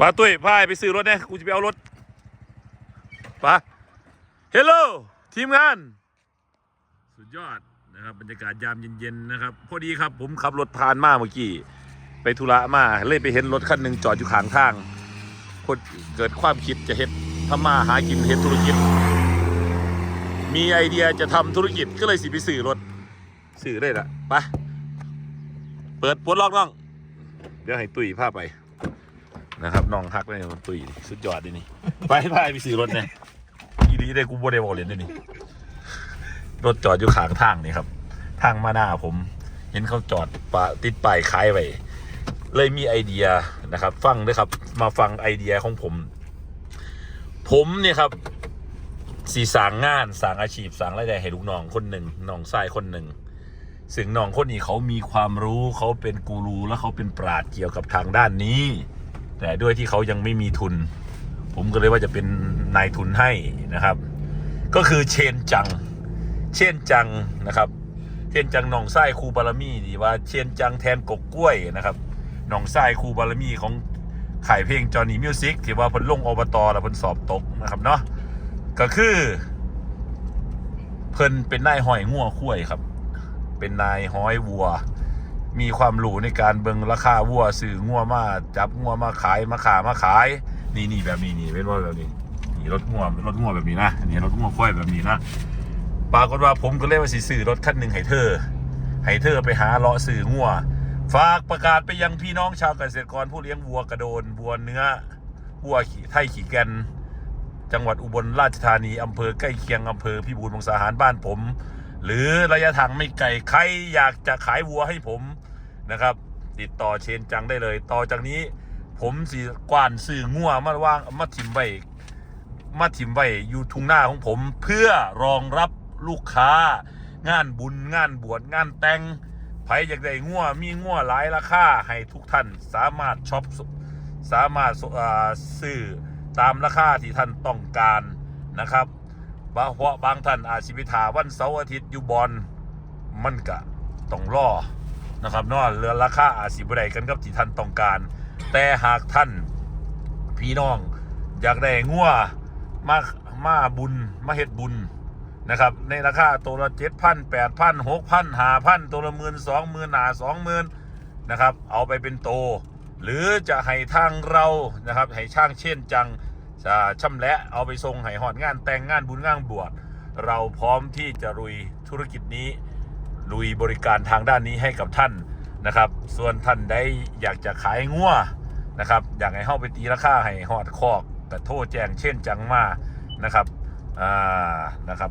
มาตุ้ยพายไปซื้อรถเนี่ยกูจะไปเอารถไปเฮลโลทีมงาน สุดยอดนะครับบรรยากาศยามเย็นๆนะครับ พอดีครับผมขับรถผ่านมาเมื่อกี้ไปธุระมาเลยไปเห็นรถคันหนึ่งจอดอยู่ข้างทางคนเกิดความคิดจะเฮ็ดทำมาหากินเฮ็ดธุรกิจ มีไอเดียจะทำธุรกิจก็เลยสิไปซื้อรถซื้อได้ละไปเปิดปลดล็อกน้อง เดี๋ยวให้ตุ้ยพาไป นะครับน้องฮักเลยตุ้ยสุดยอดดินี่ ไปพาไปซื้อรถเนี่ยอีรีได้กูบ่ได้บอกเลยนี่ รถจอดอยู่ข้างทางนี่ครับ ทางมาหน้าผม เห็นเขาจอดปะติดป้ายขายไว้เลยมีไอเดียนะครับ ฟังด้วยครับ มาฟังไอเดียของผม ผมเนี่ยครับสีสางงานสางอาชีพสางรายได้ให้ลูกน้องคนหนึ่งน้องชายคนหนึ่งซึ่งน้องคนนี้เขามีความรู้เขาเป็นกูรูและเขาเป็นปราดเกี่ยวกับทางด้านนี้ แต่ด้วยที่เขายังไม่มีทุน ผมก็เลยว่าจะเป็นนายทุนให้นะครับ ก็คือเชนจัง เชนจังนะครับ เชนจังหนองไส้ครูบารมีดีว่าเชนจังแทนกกกล้วยนะครับหนองไส้ครูบารมีของขายเพลงจอห์นนี่มิวสิกที่ว่าพิ่นลงอบตแล้วพนสอบตกนะครับเนาะก็คือเพิ่นเป็นนายห้อยงัวคุ้ยครับ เป็นนายห้อยวัว มีความรู้ในการเบิงราคาวัวซื้องัวมาจับงัวมาขายมาขามาขาย นี่นี่แบบนี้นี่เป็นว่าแบบนี้นี่รถงัวรถงัวแบบนี้นะอันนี้รถงัวคุ้ยแบบนี้นะปรากฏว่าผมก็เลยว่าสิซื้อรถคันหนึ่งให้เธอให้เธอไปหาเลาะซื้องัว ฝากประกาศไปยังพี่น้องชาวเกษตรกรผู้เลี้ยงวัวกระโดนวัวเนื้อวัวขี่ไทยขี่แกนจังหวัดอุบลราชธานีอำเภอใกล้เคียงอำเภอพิบูลมังสาหารบ้านผม หรือระยะทางไม่ไกลใครอยากจะขายวัวให้ผมนะครับ ติดต่อเชนจังได้เลย ต่อจากนี้ผมสิกว้านซื้องัวมาว่างมาถิ่มไว้มาถิ่มไว้อยู่ทุ่งหน้าของผมเพื่อรองรับลูกค้า งานบุญงานบวชงานแต่งใครอยากได้งัวมีงัวหลายราคาให้ทุกท่านสามารถช็อปสามารถซื้อตามราคาที่ท่านต้องการนะครับ บางเพราะบางท่านอาจสิพิธาวันเสาร์อาทิตย์อยู่บอลมันกะต้องรอนะครับนอะเรือราคาอาจสิบได้กันกับที่ท่านต้องการ แต่หากท่านพี่น้อง อยากได้งัวมามาบุญมาเฮ็ดบุญนะครับในราคาตัวละเจ็ดพันแปดพันหกพันห้าพันตัวละหมื่นสองหมื่นหนาสองหมื่นนะครับเอาไปเป็นโต หรือจะให้ทางเรานะครับให้ช่างเช่นจัง จะชำและเอาไปส่งให้หอดงานแต่งงานบุญงานบวชเราพร้อมที่จะลุยธุรกิจนี้ ลุยบริการทางด้านนี้ให้กับท่านนะครับ ส่วนท่านใดอยากจะขายงัวนะครับอยากให้เข้าไปตีราคาให้หอดคอกแต่โทษแจ้งเช่นจังมานะครับอ่านะครับ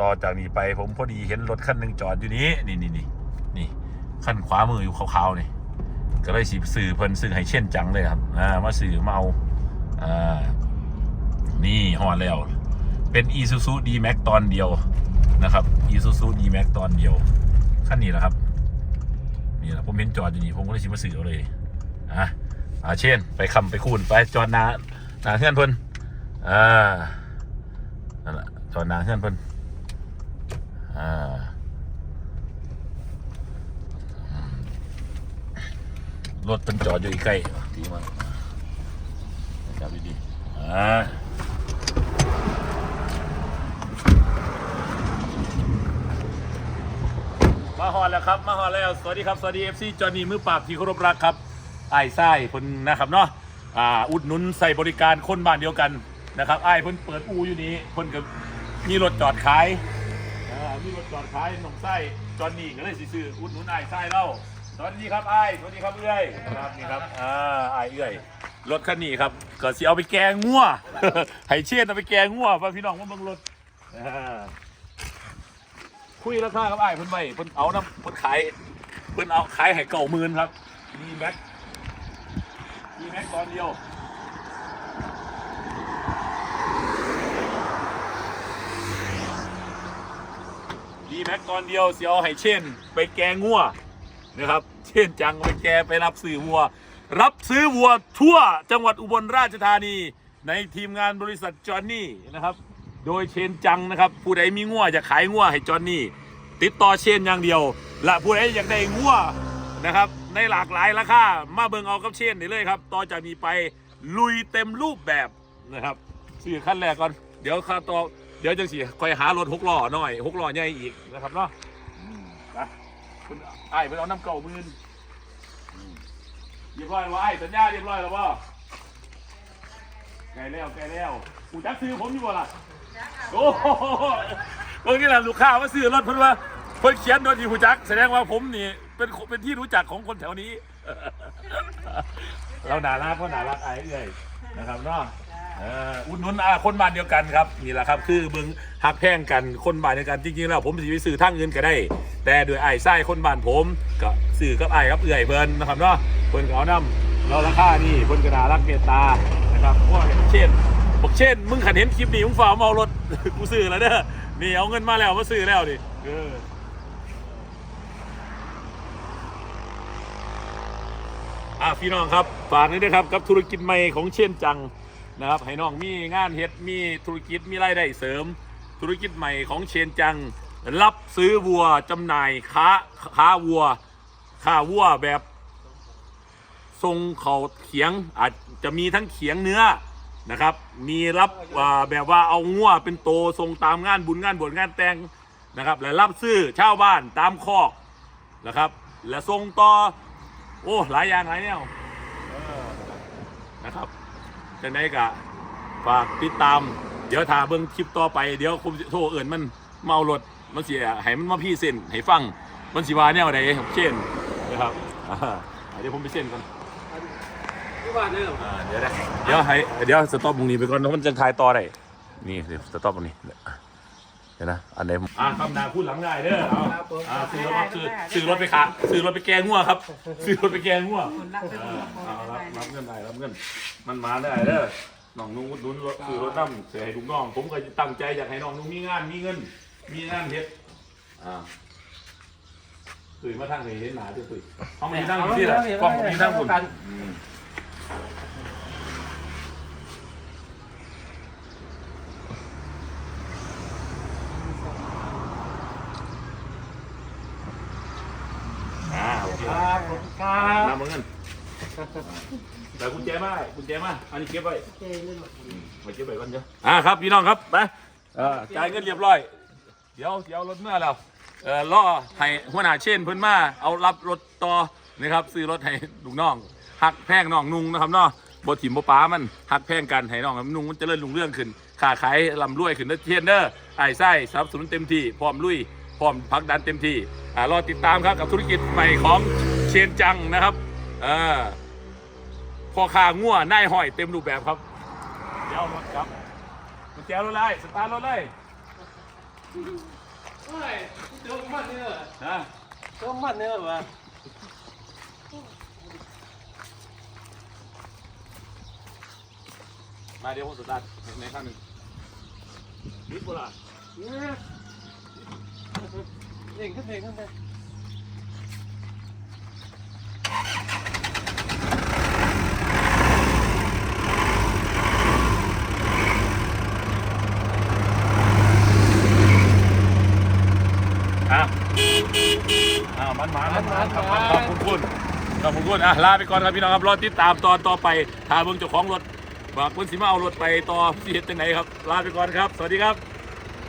ต่อจากนี้ไปผมพอดีเห็นรถคันหนึ่งจอดอยู่นี้นี่นี่นี่นี่ขั้นขวามืออยู่ขาวๆนี่ก็เลยสิสื่อเพิ่นสื่อให้เช่นจังเลยครับอ่ามาสื่อมาเอาอ่า นี่หอดแล้ว เป็น Isuzu D-Max ตอนเดียวนะครับ Isuzu D-Max ตอนเดียวขั้นนี้แหละครับ นี่แหละผมเห็นจอดอยู่นี่ผมก็เลยสิมาสื่อเอาเลยอะอาเช่น ไปคำไปคูนไปจอดหนาหนาเฮือนเพิ่นอ่านั่นแหละจอดหนาเฮือนเพิ่นอ่าอืมรถเป็นจอดอยู่อีกใกล้ดีมากจับดีๆอ่ามา ฮอนแล้วครับ มาฮอนแล้ว สวัสดีครับ สวัสดีเอฟซีจอห์นนี่มือปราบที่เคารพรักครับไอ้ไส้คนนะครับเนาะอ่าอุดหนุนใส่บริการคนบ้านเดียวกันนะครับไอ้เพิ่นเปิดอูอยู่นี้เพิ่นก็มีรถจอดขายอ่ามีรถจอดขายหนองไส้จอนนี่ก็เลยสิซื้ออุดหนุนไอ้ไส้เล่าสวัสดีครับไอ้สวัสดีครับเอื้อยครับนี่ครับอ่าไอ้เอื้อยรถคันนี้ครับก็สิเอาไปแกงงัว ให้เช่นเอาไปแกงงัวพ่อพี่น้องมาเบิ่งรถอ่า คุยราคากับไอ้เพิ่นไว้เพิ่นเอาน้ำเพิ่นขายเพิ่นเอาขายให้เก่าหมื่นครับดีแม็กมีแม็กตอนเดียวดีแม็กตอนเดียวเสียวให้เช่น ไปแกงงัวนะครับ เช่นจังไปแกไปรับซื้อวัว รับซื้อวัวทั่วจังหวัดอุบลราชธานีในทีมงานบริษัทจอห์นนี่นะครับ โดยเชนจังนะครับ ผู้ใดมีงัวจะขายงัวให้จอนนี่ ติดต่อเชนอย่างเดียว และผู้ใดอยากได้งัวนะครับ ในหลากหลายราคามาเบิ่งเอากับเชนได้เลยครับ ต่อจากนี้ไปลุยเต็มรูปแบบนะครับสี่ขั้นแรกก่อน เดี๋ยวข้าต่อเดี๋ยวจังสิคอยหารถหกล้อหน่อยหกล้อใหญ่อีกนะครับเนาะอืมไปคุณไอ้ายไปเอาน้ำเก่ามืนอืมเรียบร้อยแล้วไอ้สัญญาเรียบร้อยแล้วป่ะ ไกลแล้วไกลแล้วกูจักซื้อผมอยู่บ่ล่ะโอ้โหเมื่อกี้น่ะลูกค้ามาซื้อรถเพิ่นว่าเพิ่นเขียนโดยที่หูจัก แสดงว่าผมนี่เป็นเป็นที่รู้จักของคนแถวนี้ เราน่ารักเพราะน่ารักไอ้เอ้ยนะครับเนาะเอออุ่นนุนอาคนบ้านเดียวกันครับนี่แหละครับ คือเบิ่งฮักแพงกันคนบ้านเดียวกันจริงๆแล้วผมสิไปซื้อทางอื่นก็ได้ แต่โดยไอ้ไส้คนบ้านผมก็ซื้อกับไอ้กับเอื่อยเพิ่นนะครับเนาะเพิ่นก็เอาน้ำเราราคานี่เพิ่นก็น่ารักเมตตานะ ครับพวกเช่นบอกเช่น มึงขันเห็นคลิปนี้มึงฝ่าเมารถ กูซื้อแล้วเด้อนี่เอาเงินมาแล้วมาซื้อแล้วดิเอออะพี่น้องครับฝากนี้ด้วยครับกับธุรกิจใหม่ของเช่นจังนะครับให้น้องมีงานเฮ็ดมีธุรกิจมีรายได้เสริม ธุรกิจใหม่ของเชนจัง รับซื้อวัวจำหน่ายค้าค้าวัวค้าวัวแบบ ทรงเขาเขียงอาจจะมีทั้งเขียงเนื้อนะครับ มีรับแบบว่าเอางัวเป็นโตทรงตามงานบุญงานบวชงานแต่งนะครับ และรับซื้อชาวบ้านตามคอกนะครับ และทรงต่อโอ้หลายอย่างหลายแนวนะครับจังไดกะฝากติดตาม เดี๋ยวถ้าเบิ่งคลิปต่อไปเดี๋ยวผมสิโทรเอื่นมันเมารถมันเสียให้มันมาพี่เส้นให้ฟังมันสิว่าแนวใดเช่นนะครับเดี๋ยวผมไปเส้นก่อน อ่าเดี๋ยวนะเดี๋ยวให้เดี๋ยวสต็อปตรงนี้ไปก่อนเดี๋ยวมันจะทายต่อได้นี่เดี๋ยวสต็อปตรงนี้เดี๋ยวนะอันไหนอ่าคำนาพูดหลังได้เด้อเอาอ่าซื้อรถซื้อซื้อรถไปขาซื้อรถไปแกงงัวครับ ซื้อรถไปแกงงัวคนรักเป็นเอคนอละคนเอารับได้รับเงินได้รับเงินมันมาได้เด้อน้องนุ่งอุดหนุนรถคือรถน้ำเสียให้ลูกน้อง ผมก็ตั้งใจอยากให้น้องนุ่งมีงานมีเงิน มีงานเฮ็ดอ่าตื่นมาทางไหนเห็นหนาจะตื่นห้องมีทางที่ละกล้องมีทางคุณอืมอ่าโอเค ครับผมครับ นำมาเงิน แต่กุญแจมาให้กุญแจมาอันนี้เก็บไว้เจนี่หมดมาเก็บไว้ก่อนเดี๋ยวอ่าครับพี่น้องครับไปเอ่อจ่ายเงินเรียบร้อย เดี๋ยวเดี๋ยวรถเมื่อแล้วเอ่อล่อให้หัวหน้าเช่นเพิ่นมาเอารับรถต่อนะครับซื้อรถให้ลูกน้องหักแพงน้องนุ่งนะครับเนาะบ่ถิ่มบ่ป้ามันหักแพงกันให้น้องให้มันนุ่งมันเจริญรุ่งเรื่องขึ้นค้าขายร่ำรวยขึ้นเด้อเทียนเด้อไอ้ไส้สนับสนุนเต็มที่พร้อมลุยพร้อมพักดันเต็มที่อ่ารอติดตามครับกับธุรกิจใหม่ของเชนจังนะครับเอ่าพอคาง่วนายห้อยเต็มรูปแบบครับ เดี๋ยวรถครับกุญแจรถเลยสตาร์ทรถเลยเฮ้ยเจอมันเนี่ยนะเจอมันเนี่ยวะมาเดี๋ยวผมสตาร์ทในข้างหนึ่งนิดโบราณเนี่ยเองขึ้นเองขึ้นไป อะอ้าว มันหมามันหมาครับขอบคุณคุณขอบคุณคุณอะลาไปก่อนครับพี่น้องครับรอติดตามตอนต่อไปถ้าเบิ่งเจ้าของรถบอกเพิ่นสิมาเอารถไปต่อสิเฮ็ดจังไหนครับ ลาไปก่อนครับ สวัสดีครับ